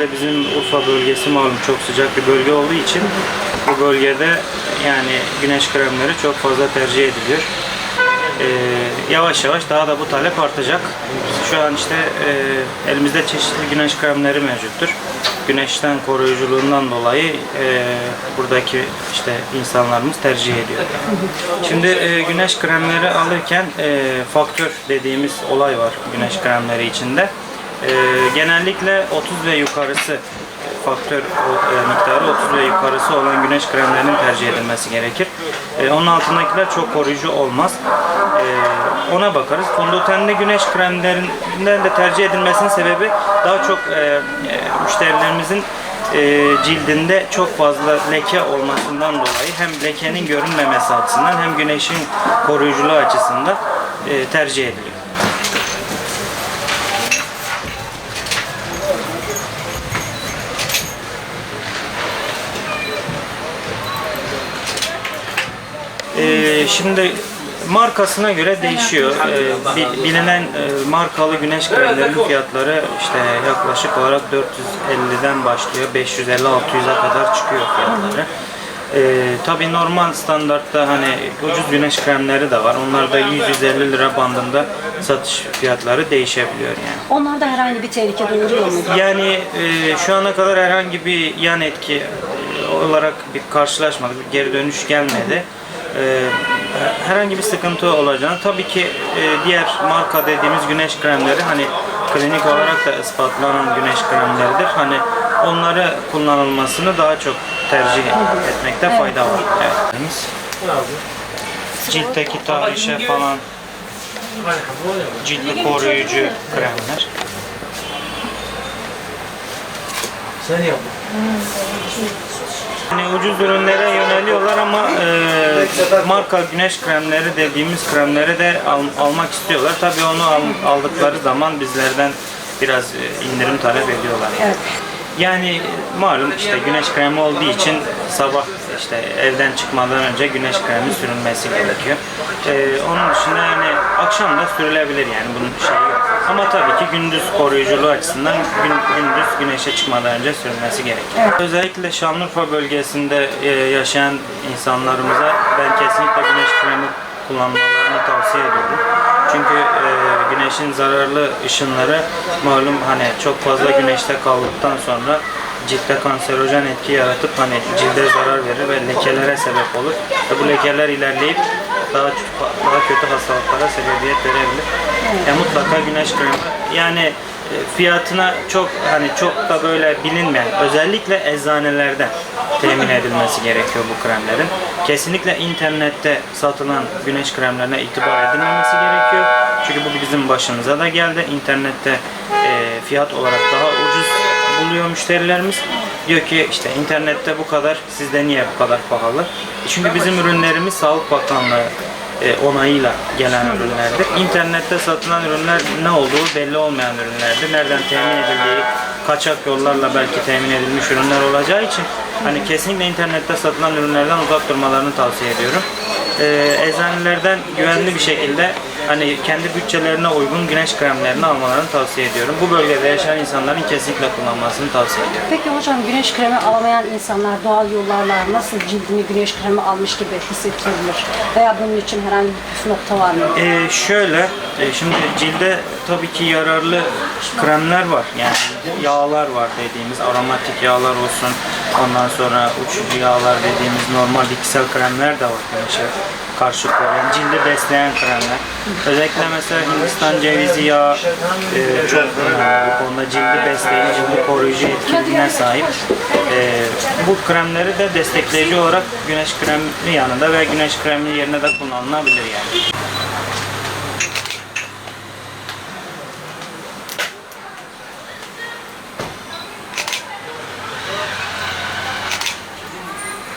Ve bizim Urfa bölgesi malum çok sıcak bir bölge olduğu için bu bölgede yani güneş kremleri çok fazla tercih ediliyor. Ee, yavaş yavaş daha da bu talep artacak. Şu an işte e, elimizde çeşitli güneş kremleri mevcuttur. Güneşten koruyuculuğundan dolayı e, buradaki işte insanlarımız tercih ediyor. Şimdi e, güneş kremleri alırken e, faktör dediğimiz olay var güneş kremleri içinde. E, genellikle 30 ve yukarısı faktör e, miktarı 30 ve yukarısı olan güneş kremlerinin tercih edilmesi gerekir. E, onun altındakiler çok koruyucu olmaz. E, ona bakarız. Fondötenli güneş kremlerinden de tercih edilmesinin sebebi daha çok e, e, müşterilerimizin e, cildinde çok fazla leke olmasından dolayı hem lekenin görünmemesi açısından hem güneşin koruyuculuğu açısından e, tercih ediliyor. Ee, şimdi markasına göre değişiyor. Ee, bi- bilinen e, markalı güneş kremlerinin fiyatları işte yaklaşık olarak 450'den başlıyor. 550-600'e kadar çıkıyor fiyatları. Ee, tabii normal standartta hani ucuz güneş kremleri de var. Onlar da 100-150 lira bandında satış fiyatları değişebiliyor yani. Onlarda herhangi bir tehlike doğuruyor mu? Yani e, şu ana kadar herhangi bir yan etki e, olarak bir karşılaşmadık, bir geri dönüş gelmedi. E, herhangi bir sıkıntı olacağını tabii ki e, diğer marka dediğimiz güneş kremleri hani klinik olarak da ispatlanan güneş kremleridir. Hani onları kullanılmasını daha çok tercih etmekte fayda var. Evet. Ciltteki tahrişe falan cildi koruyucu kremler. Yani ucuz ürünlere yöneliyorlar ama e, marka güneş kremleri dediğimiz kremleri de al- almak istiyorlar. Tabii onu al- aldıkları zaman bizlerden biraz e, indirim talep ediyorlar. Evet. Yani malum işte güneş kremi olduğu için sabah işte evden çıkmadan önce güneş kremi sürülmesi gerekiyor. Ee, onun dışında yani akşam da sürülebilir yani bunun şeyi yok. Ama tabii ki gündüz koruyuculuğu açısından gün, gündüz güneşe çıkmadan önce sürülmesi gerekiyor. Özellikle Şanlıurfa bölgesinde e, yaşayan insanlarımıza ben kesinlikle güneş kremi kullanmalarını tavsiye ediyorum. Çünkü e, güneşin zararlı ışınları malum hani çok fazla güneşte kaldıktan sonra ciltte kanserojen etki yaratıp hani cilde zarar verir ve lekelere sebep olur. Ve bu lekeler ilerleyip daha daha kötü hastalıklara sebebiyet verebilir. E, mutlaka güneş kremi yani e, fiyatına çok hani çok da böyle bilinmeyen özellikle eczanelerde temin edilmesi gerekiyor bu kremlerin. Kesinlikle internette satılan güneş kremlerine itibar edilmemesi gerekiyor. Çünkü bu bizim başımıza da geldi. İnternette e, fiyat olarak daha ucuz buluyor müşterilerimiz. Diyor ki işte internette bu kadar, sizde niye bu kadar pahalı? E, Çünkü bizim ürünlerimiz Sağlık Bakanlığı e, onayıyla gelen ürünlerdir. İnternette satılan ürünler ne olduğu belli olmayan ürünlerdir. Nereden temin edildiği, kaçak yollarla belki temin edilmiş ürünler olacağı için hani kesinlikle internette satılan ürünlerden uzak durmalarını tavsiye ediyorum. E, eczanelerden güvenli bir şekilde hani kendi bütçelerine uygun güneş kremlerini almalarını tavsiye ediyorum. Bu bölgede yaşayan insanların kesinlikle kullanmasını tavsiye ediyorum. Peki hocam güneş kremi alamayan insanlar doğal yollarla nasıl cildini güneş kremi almış gibi hissettirebilir? Veya bunun için herhangi bir püf nokta var mı? Ee, şöyle, e, şimdi cilde tabii ki yararlı kremler var. Yani yağlar var dediğimiz aromatik yağlar olsun. Ondan sonra uçucu yağlar dediğimiz normal bitkisel kremler de var güneşe karşı koruyan, cildi besleyen kremler. Özellikle mesela Hindistan cevizi yağı e, çok önemli bu konuda cildi besleyici, cildi koruyucu etkinliğine sahip. E, bu kremleri de destekleyici olarak güneş kremi yanında ve güneş kremi yerine de kullanılabilir yani.